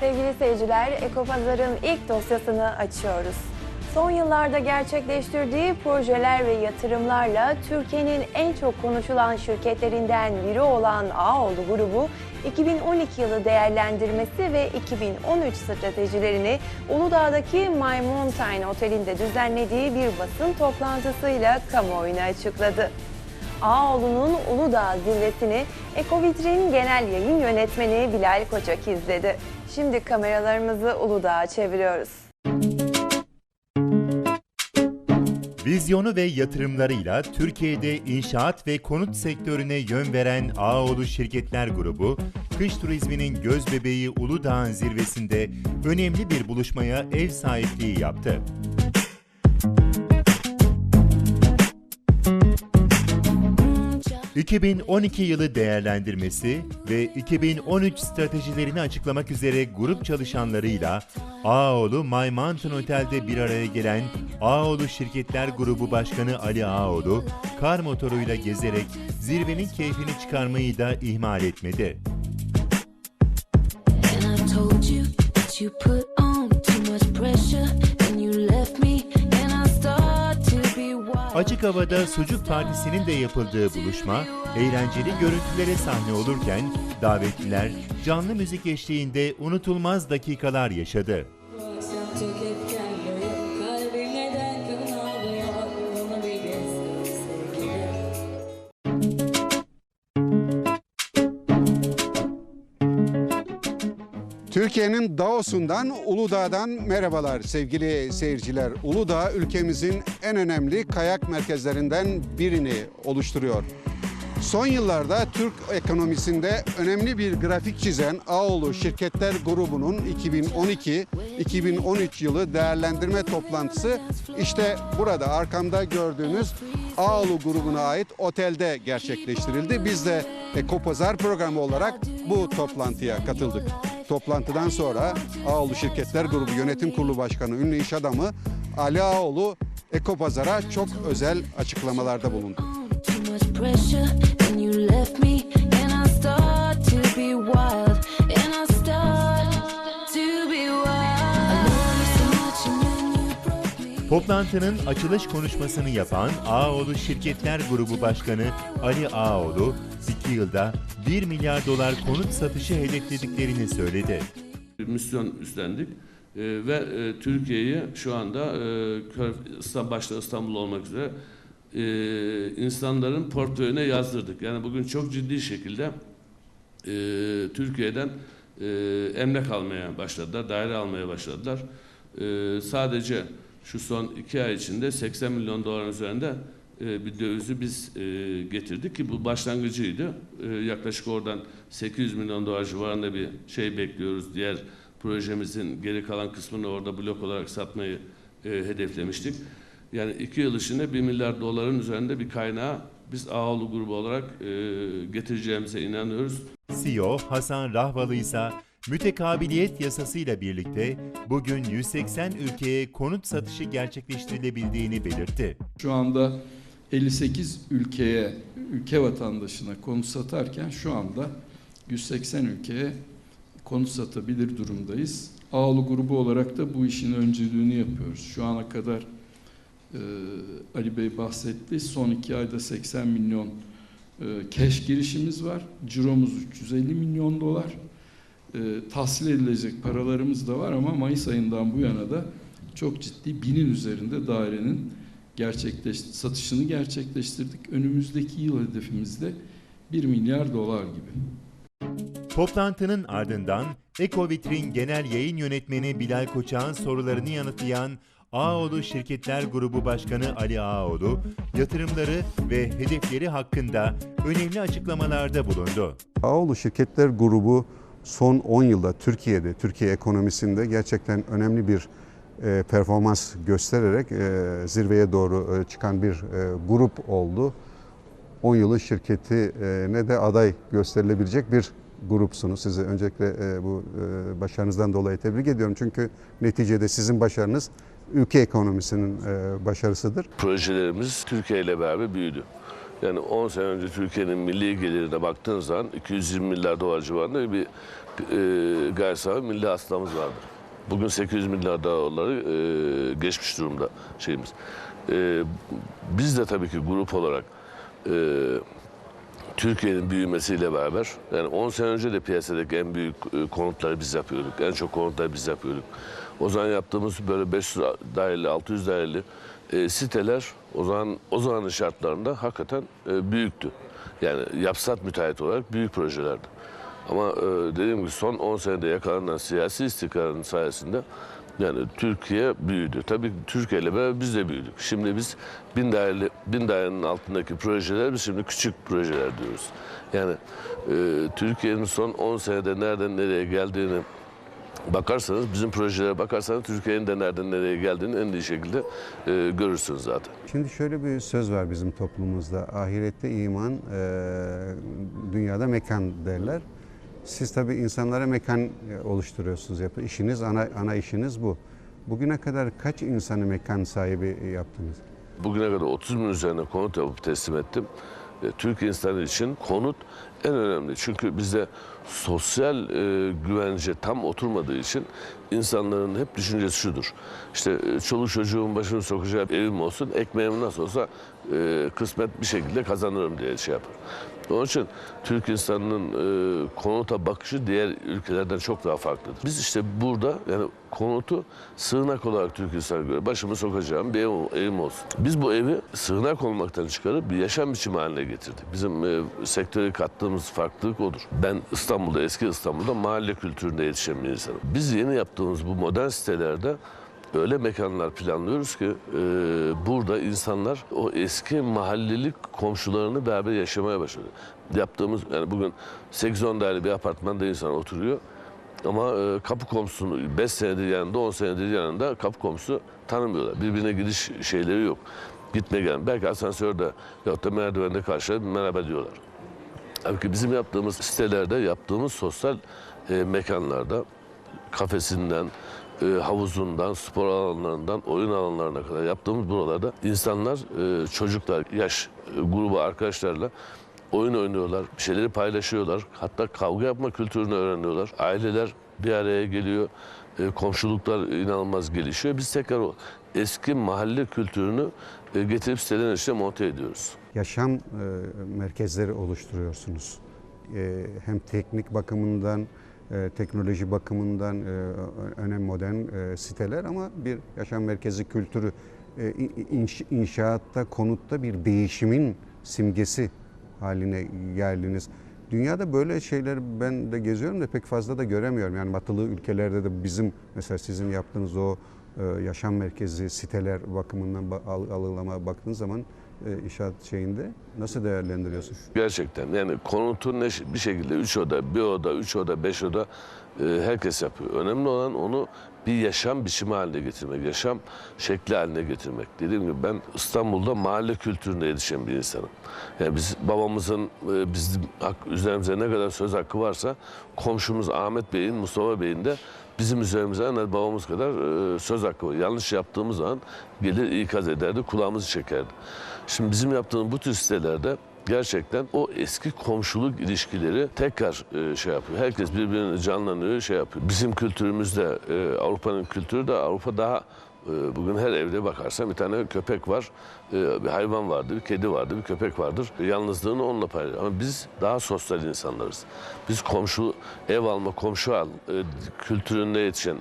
Sevgili seyirciler, Ekopazar'ın ilk dosyasını açıyoruz. Son yıllarda gerçekleştirdiği projeler ve yatırımlarla Türkiye'nin en çok konuşulan şirketlerinden biri olan Ağoğlu grubu, 2012 yılı değerlendirmesi ve 2013 stratejilerini Uludağ'daki My Mountain Oteli'nde düzenlediği bir basın toplantısıyla kamuoyuna açıkladı. Ağoğlu'nun Uludağ zirvesini Ekovitrin Genel Yayın Yönetmeni Bilal Koçak izledi. Şimdi kameralarımızı Uludağ'a çeviriyoruz. Vizyonu ve yatırımlarıyla Türkiye'de inşaat ve konut sektörüne yön veren Ağoğlu Şirketler Grubu, kış turizminin gözbebeği Uludağ'ın zirvesinde önemli bir buluşmaya ev sahipliği yaptı. ...2012 yılı değerlendirmesi ve 2013 stratejilerini açıklamak üzere grup çalışanlarıyla Ağoğlu My Mountain Otel'de bir araya gelen Ağoğlu Şirketler Grubu Başkanı Ali Ağoğlu, kar motoruyla gezerek zirvenin keyfini çıkarmayı da ihmal etmedi. You put Açık havada Sucuk Partisi'nin de yapıldığı buluşma, eğlenceli görüntülere sahne olurken davetliler canlı müzik eşliğinde unutulmaz dakikalar yaşadı. Türkiye'nin Daos'undan Uludağ'dan merhabalar sevgili seyirciler. Uludağ ülkemizin en önemli kayak merkezlerinden birini oluşturuyor. Son yıllarda Türk ekonomisinde önemli bir grafik çizen Ağoğlu Şirketler Grubu'nun 2012-2013 yılı değerlendirme toplantısı işte burada arkamda gördüğünüz Ağoğlu grubuna ait otelde gerçekleştirildi. Biz de Ekopazar programı olarak bu toplantıya katıldık. Toplantıdan sonra Ağoğlu Şirketler Grubu Yönetim Kurulu Başkanı ünlü iş adamı Ali Ağoğlu Ekopazar'a çok özel açıklamalarda bulundu. Toplantının açılış konuşmasını yapan Ağoğlu Şirketler Grubu Başkanı Ali Ağoğlu, 2 yılda 1 milyar dolar konut satışı hedeflediklerini söyledi. misyon üstlendik Ee, ve e, Türkiye'yi şu anda e, başta İstanbul olmak üzere e, insanların portföyüne yazdırdık. Yani bugün çok ciddi şekilde e, Türkiye'den e, emlak almaya başladılar, daire almaya başladılar. E, sadece şu son iki ay içinde 80 milyon doların üzerinde e, bir dövizi biz e, getirdik ki bu başlangıcıydı. E, yaklaşık oradan 800 milyon dolar civarında bir şey bekliyoruz. Diğer projemizin geri kalan kısmını orada blok olarak satmayı hedeflemiştik. Yani iki yıl içinde 1 milyar doların üzerinde bir kaynağı biz Ağoğlu grubu olarak getireceğimize inanıyoruz. CEO Hasan Rahvalı ise mütekabiliyet yasasıyla birlikte bugün 180 ülkeye konut satışı gerçekleştirilebildiğini belirtti. Şu anda 58 ülkeye, ülke vatandaşına konut satarken şu anda 180 ülkeye konut satabilir durumdayız. Ağlı grubu olarak da bu işin öncülüğünü yapıyoruz. Şu ana kadar e, Ali Bey bahsetti. Son iki ayda 80 milyon cash girişimiz var. Ciromuz 350 milyon dolar. E, tahsil edilecek paralarımız da var ama Mayıs ayından bu yana da çok ciddi binin üzerinde dairenin gerçekleş, satışını gerçekleştirdik. Önümüzdeki yıl hedefimizde 1 milyar dolar gibi. Toplantının ardından Ekovitrin Genel Yayın Yönetmeni Bilal Koçak'ın sorularını yanıtlayan Ağoğlu Şirketler Grubu Başkanı Ali Ağoğlu, yatırımları ve hedefleri hakkında önemli açıklamalarda bulundu. Ağoğlu Şirketler Grubu son 10 yılda Türkiye'de, Türkiye ekonomisinde gerçekten önemli bir e, performans göstererek e, zirveye doğru e, çıkan bir grup oldu. 10 yılı şirketine de aday gösterilebilecek bir grupsunuz. Sizi öncelikle bu başarınızdan dolayı tebrik ediyorum. Çünkü neticede sizin başarınız ülke ekonomisinin başarısıdır. Projelerimiz Türkiye ile beraber büyüdü. Yani 10 sene önce Türkiye'nin milli gelirine baktığın zaman 220 milyar dolar civarında bir e, gayri milli hasılamız vardı. Bugün 800 milyar doları e, geçmiş durumda şeyimiz. E, biz de tabii ki grup olarak e, Türkiye'nin büyümesiyle beraber yani 10 sene önce de piyasadaki en büyük e, konutları biz yapıyorduk. En çok konutları biz yapıyorduk. O zaman yaptığımız böyle 500 daireli, 600 daireli e, siteler o zaman o zamanın şartlarında hakikaten e, büyüktü. Yani yapsat müteahhit olarak büyük projelerdi. Ama e, dediğim gibi son 10 senede yakalanan siyasi istikrarın sayesinde yani Türkiye büyüdü. Tabii Türkiye ile beraber biz de büyüdük. Şimdi biz bin, daireli, bin dairenin altındaki projeler biz şimdi küçük projeler diyoruz. Yani e, Türkiye'nin son 10 senede nereden nereye geldiğini bakarsanız, bizim projelere bakarsanız Türkiye'nin de nereden nereye geldiğini en iyi şekilde e, görürsünüz zaten. Şimdi şöyle bir söz var bizim toplumumuzda. Ahirette iman, e, dünyada mekan derler. Siz tabii insanlara mekan e, oluşturuyorsunuz. Yap- İşiniz, ana, ana işiniz bu. Bugüne kadar kaç insanı mekan sahibi yaptınız? Bugüne kadar 30 bin üzerine konut yapıp teslim ettim. E, Türk insanı için konut en önemli. Çünkü bizde sosyal e, güvence tam oturmadığı için insanların hep düşüncesi şudur. İşte e, çoluk çocuğun başını sokacağı evim olsun, ekmeğimi nasıl olsa e, kısmet bir şekilde kazanırım diye şey yapar. Onun için Türk insanının e, konuta bakışı diğer ülkelerden çok daha farklıdır. Biz işte burada yani konutu sığınak olarak Türk insanı göre başımı sokacağım bir ev, evim olsun. Biz bu evi sığınak olmaktan çıkarıp bir yaşam biçimi haline getirdik. Bizim e, sektöre kattığımız farklılık odur. Ben İstanbul'da, eski İstanbul'da mahalle kültüründe yetişen bir insanım. Biz yeni yaptığımız bu modern sitelerde öyle mekanlar planlıyoruz ki e, burada insanlar o eski mahallelik komşularını beraber yaşamaya başladı. Yaptığımız yani bugün 8-10 daireli bir apartmanda insan oturuyor. Ama e, kapı komşusunu 5 senedir yanında 10 senedir yanında kapı komşusu tanımıyorlar. Birbirine gidiş şeyleri yok. Gitme gel. Belki asansörde ya da merdivende karşılayıp merhaba diyorlar. Halbuki bizim yaptığımız sitelerde, yaptığımız sosyal e, mekanlarda kafesinden, e, havuzundan, spor alanlarından, oyun alanlarına kadar yaptığımız buralarda insanlar, e, çocuklar, yaş e, grubu arkadaşlarla oyun oynuyorlar, bir şeyleri paylaşıyorlar. Hatta kavga yapma kültürünü öğreniyorlar. Aileler bir araya geliyor, e, komşuluklar inanılmaz gelişiyor. Biz tekrar o eski mahalle kültürünü e, getirip sitelerin içine monte ediyoruz. Yaşam e, merkezleri oluşturuyorsunuz. E, hem teknik bakımından, e, teknoloji bakımından e, önem modern e, siteler ama bir yaşam merkezi kültürü e, inş- inşaatta, konutta bir değişimin simgesi haline geldiniz. Dünyada böyle şeyler ben de geziyorum da pek fazla da göremiyorum. Yani batılı ülkelerde de bizim mesela sizin yaptığınız o yaşam merkezi siteler bakımından ba- al- algılama baktığınız zaman e, inşaat şeyinde nasıl değerlendiriyorsun? Gerçekten yani konutun ne, bir şekilde 3 oda, bir oda, 3 oda, 5 oda e, herkes yapıyor. Önemli olan onu bir yaşam biçimi haline getirmek, yaşam şekli haline getirmek. Dediğim gibi ben İstanbul'da mahalle kültüründe yetişen bir insanım. Yani biz babamızın e, bizim hak, üzerimize ne kadar söz hakkı varsa komşumuz Ahmet Bey'in, Mustafa Bey'in de bizim üzerimize en babamız kadar e, söz hakkı var. Yanlış yaptığımız zaman gelir ikaz ederdi, kulağımızı çekerdi. Şimdi bizim yaptığımız bu tür sitelerde gerçekten o eski komşuluk ilişkileri tekrar e, şey yapıyor. Herkes birbirini canlanıyor, şey yapıyor. Bizim kültürümüzde, e, Avrupa'nın kültürü de Avrupa daha e, bugün her evde bakarsan bir tane köpek var, e, bir hayvan vardır, bir kedi vardır, bir köpek vardır. Yalnızlığını onunla paylaşıyor. Ama biz daha sosyal insanlarız. Biz komşu, ev alma, komşu al e, kültüründe yetişen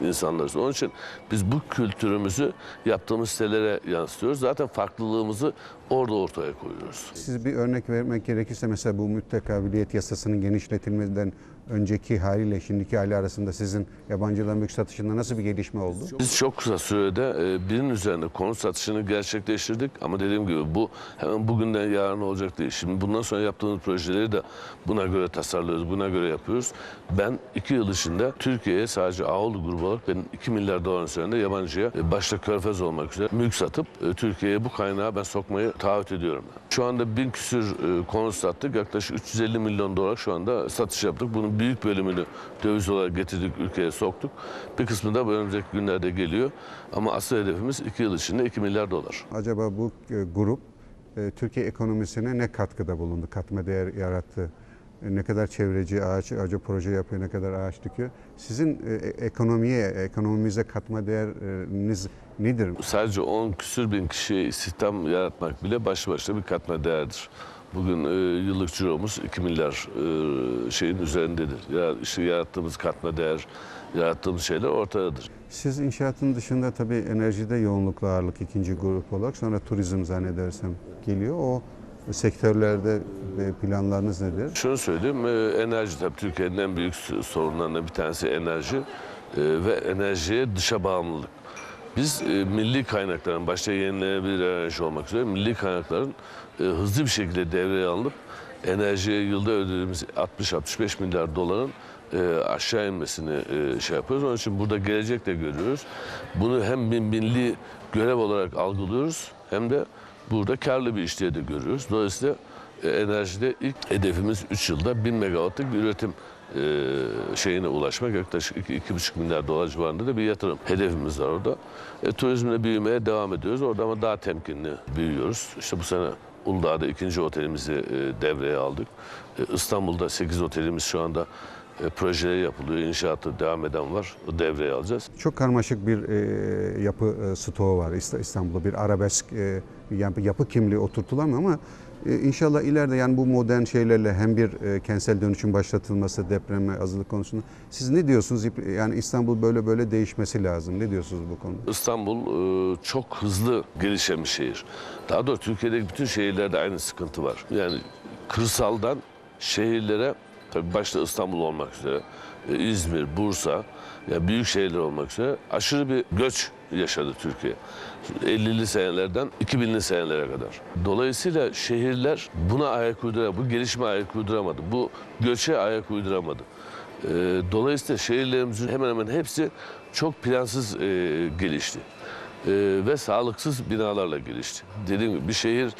insanlarız. Onun için biz bu kültürümüzü yaptığımız sitelere yansıtıyoruz. Zaten farklılığımızı orada ortaya koyuyoruz. Siz bir örnek vermek gerekirse mesela bu müttekabiliyet yasasının genişletilmesinden önceki haliyle şimdiki hali arasında sizin yabancıların mülk satışında nasıl bir gelişme oldu? Biz çok kısa sürede e, birinin üzerine konut satışını gerçekleştirdik. Ama dediğim gibi bu hemen bugünden yarın olacak değil. Şimdi bundan sonra yaptığımız projeleri de buna göre tasarlıyoruz, buna göre yapıyoruz. Ben iki yıl içinde Türkiye'ye sadece Ağoğlu grubu olarak ben 2 milyar doların üzerinde yabancıya e, başta Körfez olmak üzere mülk satıp e, Türkiye'ye bu kaynağı ben sokmayı taahhüt ediyorum. Şu anda bin küsür e, konut sattık. Yaklaşık 350 milyon dolar şu anda satış yaptık. Bunun büyük bölümünü döviz olarak getirdik, ülkeye soktuk. Bir kısmı da önümüzdeki günlerde geliyor. Ama asıl hedefimiz 2 yıl içinde 2 milyar dolar. Acaba bu e, grup e, Türkiye ekonomisine ne katkıda bulundu, katma değer yarattı? E, Ne kadar çevreci ağaç, ağaca proje yapıyor, ne kadar ağaç dikiyor? Sizin ekonomiye, ekonomimize katma değeriniz nedir? Sadece 10 küsür bin kişiye istihdam yaratmak bile başlı başına bir katma değerdir. Bugün e, yıllık ciromuz 2 milyar e, şeyin üzerindedir. Ya, işte yarattığımız katma değer, yarattığımız şeyler ortadadır. Siz inşaatın dışında tabii enerjide yoğunluklu ağırlık ikinci grup olarak sonra turizm zannedersem geliyor. O sektörlerde planlarınız nedir? Şunu söyleyeyim, e, enerji tabii Türkiye'nin en büyük sorunlarından bir tanesi enerji e, ve enerjiye dışa bağımlılık. Biz e, milli kaynakların, başta yenilenebilir enerji olmak üzere milli kaynakların e, hızlı bir şekilde devreye alınıp enerjiye yılda ödediğimiz 60-65 milyar doların e, aşağı inmesini e, şey yapıyoruz. Onun için burada gelecek de görüyoruz. Bunu hem milli görev olarak algılıyoruz hem de burada karlı bir iş de görüyoruz. Dolayısıyla e, enerjide ilk hedefimiz 3 yılda 1000 megawattlık bir üretim e, şeyine ulaşmak. Yaklaşık 2,5 milyar dolar civarında da bir yatırım hedefimiz var orada. E, turizmle büyümeye devam ediyoruz. Orada ama daha temkinli büyüyoruz. İşte bu sene Uludağ'da ikinci otelimizi e, devreye aldık. E, İstanbul'da 8 otelimiz şu anda e, projeleri yapılıyor. İnşaatı devam eden var. O devreye alacağız. Çok karmaşık bir e, yapı e, stoğu var İsta- İstanbul'da bir arabesk e, yapı, yapı kimliği oturtulamıyor ama inşallah ileride yani bu modern şeylerle hem bir e, kentsel dönüşüm başlatılması depreme hazırlık konusunda siz ne diyorsunuz yani İstanbul böyle böyle değişmesi lazım ne diyorsunuz bu konuda? İstanbul e, çok hızlı gelişen bir şehir. Daha doğrusu Türkiye'deki bütün şehirlerde aynı sıkıntı var. Yani kırsaldan şehirlere tabii başta İstanbul olmak üzere e, İzmir, Bursa ya büyük şehirler olmak üzere aşırı bir göç yaşadı Türkiye. 50'li senelerden 2000'li senelere kadar. Dolayısıyla şehirler buna ayak uyduramadı, bu gelişime ayak uyduramadı, bu göçe ayak uyduramadı. E, Dolayısıyla şehirlerimizin hemen hemen hepsi çok plansız e, gelişti. E, ve sağlıksız binalarla gelişti. Dediğim gibi bir şehir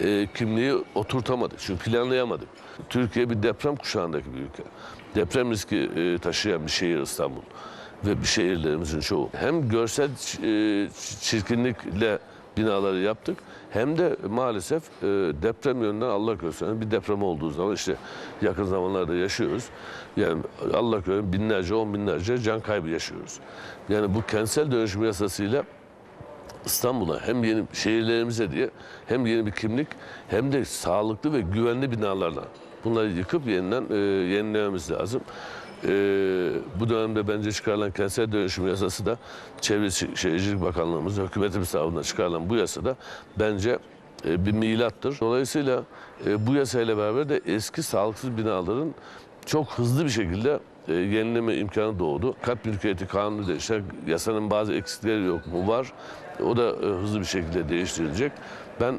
e, kimliği oturtamadık. Çünkü planlayamadık. Türkiye bir deprem kuşağındaki bir ülke. Deprem riski e, taşıyan bir şehir İstanbul. Ve şehirlerimizin çoğu. Hem görsel e, çirkinlikle binaları yaptık. Hem de maalesef e, deprem yönünden Allah göstermesin bir deprem olduğu zaman işte yakın zamanlarda yaşıyoruz. Yani Allah göstermesin binlerce, on binlerce can kaybı yaşıyoruz. Yani bu kentsel dönüşüm yasasıyla İstanbul'a hem yeni şehirlerimize diye hem yeni bir kimlik hem de sağlıklı ve güvenli binalarla bunları yıkıp yeniden e, yenilememiz lazım. E, bu dönemde bence çıkarılan kentsel dönüşüm yasası da Çevre Şe- Şehircilik Bakanlığımız, hükümetimiz tarafından çıkarılan bu yasa da bence e, bir milattır. Dolayısıyla e, bu yasayla beraber de eski sağlıksız binaların çok hızlı bir şekilde e, yenileme imkanı doğdu. Kat mülkiyeti kanunu değişti. Yasanın bazı eksikleri yok mu? Var. O da e, hızlı bir şekilde değiştirilecek. Ben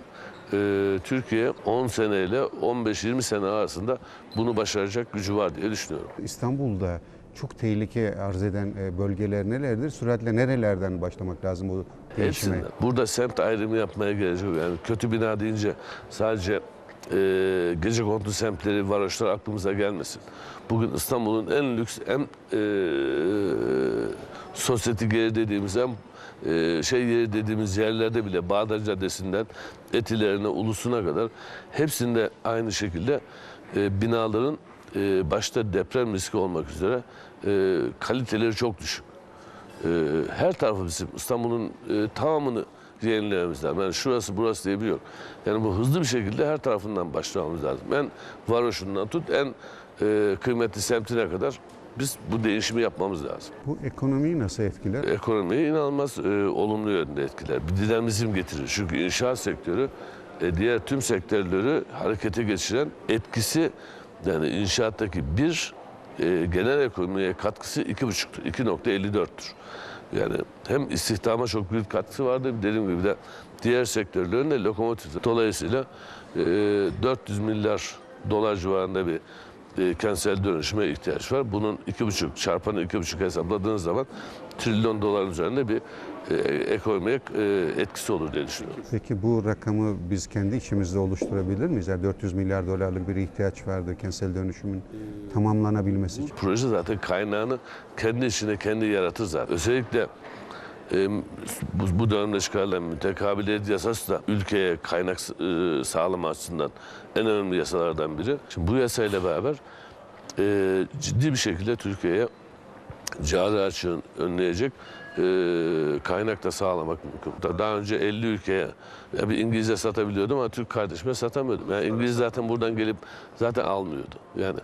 e, Türkiye 10 seneyle 15-20 sene arasında bunu başaracak gücü var diye düşünüyorum. İstanbul'da çok tehlike arz eden e, bölgeler nelerdir? Süratle nerelerden başlamak lazım bu değişime? Hepsinden. Burada semt ayrımı yapmaya gerek yok. Yani kötü bina deyince sadece e, gece kondu semtleri, varoşlar aklımıza gelmesin. Bugün İstanbul'un en lüks, en e, sosyetik yeri dediğimiz, en e, şey dediğimiz yerlerde bile Bağdat Caddesi'nden Etilerine, Ulusu'na kadar hepsinde aynı şekilde e, binaların e, başta deprem riski olmak üzere e, kaliteleri çok düşük. Ee, her tarafı bizim İstanbul'un tamamını yenilememiz lazım. Yani şurası burası diye bir yok. Yani bu hızlı bir şekilde her tarafından başlamamız lazım. En varoşundan tut en e, kıymetli semtine kadar biz bu değişimi yapmamız lazım. Bu ekonomiyi nasıl etkiler? Ekonomiyi inanılmaz e, olumlu yönde etkiler. Bir dinamizm getirir. Çünkü inşaat sektörü e, diğer tüm sektörleri harekete geçiren etkisi yani inşaattaki bir e, genel ekonomiye katkısı iki buçuktur, 2.54'tür. Yani hem istihdama çok büyük katkısı vardır dediğim gibi de diğer sektörlerin de lokomotifi. Dolayısıyla e, 400 milyar dolar civarında bir e, kentsel dönüşüme ihtiyaç var. Bunun iki buçuk çarpanı iki buçuk hesapladığınız zaman trilyon doların üzerinde bir e, ekonomiye e, etkisi olur diye düşünüyorum. Peki bu rakamı biz kendi içimizde oluşturabilir miyiz? Yani 400 milyar dolarlık bir ihtiyaç vardı kentsel dönüşümün tamamlanabilmesi için. Proje zaten kaynağını kendi içinde kendi yaratır zaten. Özellikle bu, dönemde çıkarılan mütekabiliyet yasası da ülkeye kaynak e, sağlama açısından en önemli yasalardan biri. Şimdi bu yasayla beraber e, ciddi bir şekilde Türkiye'ye cari açığın önleyecek e, kaynak da sağlamak mümkün. Daha önce 50 ülkeye ya bir İngilizce satabiliyordum ama Türk kardeşime satamıyordum. Yani İngiliz zaten buradan gelip zaten almıyordu. Yani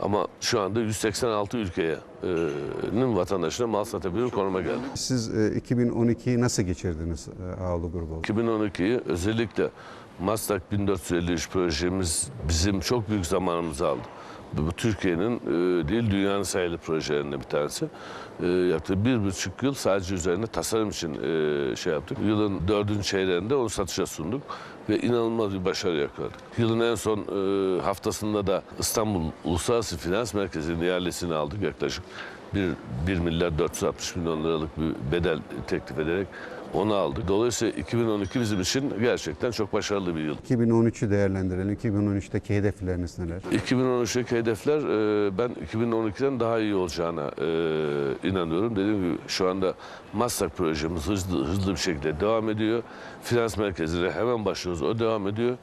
ama şu anda 186 ülkenin vatandaşına mal satabilir konuma geldi. Siz e, 2012'yi nasıl geçirdiniz e, Ağolu grubu olarak? 2012'yi özellikle Maslak 1453 projemiz bizim çok büyük zamanımızı aldı. Bu bu Türkiye'nin e, değil dünyanın sayılı projelerinden bir tanesi. E, yaptığı bir buçuk yıl sadece üzerine tasarım için e, şey yaptık. Yılın dördüncü çeyreğinde onu satışa sunduk ve inanılmaz bir başarı yakaladık. Yılın en son e, haftasında da İstanbul Uluslararası Finans Merkezi'nin ihalesini aldık yaklaşık 1, 1 milyar 460 milyon liralık bir bedel teklif ederek onu aldık. Dolayısıyla 2012 bizim için gerçekten çok başarılı bir yıl. 2013'ü değerlendirelim. 2013'teki hedefleriniz neler? 2013'teki hedefler e, ben 2012'den daha iyi olacağına e, inanıyorum. Dediğim gibi şu anda Maslak projemiz hızlı, hızlı bir şekilde devam ediyor. Finans merkezine hemen başlıyoruz. O devam ediyor.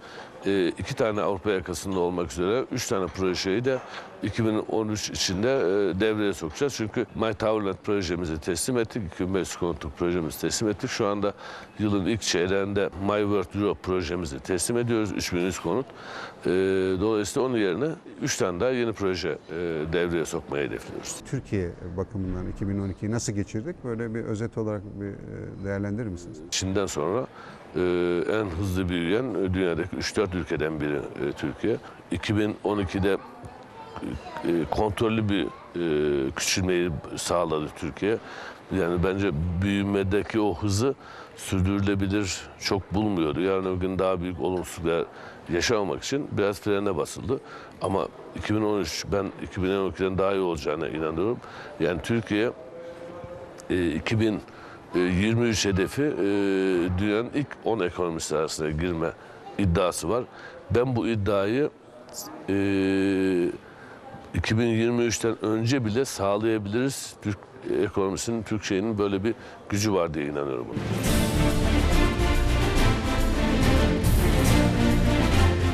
E, iki tane Avrupa yakasında olmak üzere üç tane projeyi de 2013 içinde e, devreye sokacağız. Çünkü My Towerland projemizi teslim ettik. 2500 konutluk projemizi teslim ettik. Şu anda yılın ilk çeyreğinde My World Europe projemizi teslim ediyoruz. 3100 konut. E, dolayısıyla onun yerine 3 tane daha yeni proje e, devreye sokmayı hedefliyoruz. Türkiye bakımından 2012'yi nasıl geçirdik? Böyle bir özet olarak bir e, değerlendirir misiniz? Çin'den sonra e, en hızlı büyüyen e, dünyadaki 3-4 ülkeden biri e, Türkiye. 2012'de e, kontrollü bir e, küçülmeyi sağladı Türkiye. Yani bence büyümedeki o hızı sürdürülebilir çok bulmuyordu. Yarın öbür gün daha büyük olumsuzluklar yaşamamak için biraz frene basıldı. Ama 2013 ben 2012'den daha iyi olacağına inanıyorum. Yani Türkiye e, 2023 hedefi e, dünyanın ilk 10 ekonomisi arasına girme iddiası var. Ben bu iddiayı e, 2023'ten önce bile sağlayabiliriz. Türk ekonomisinin, Türkiye'nin böyle bir gücü var diye inanıyorum. buna.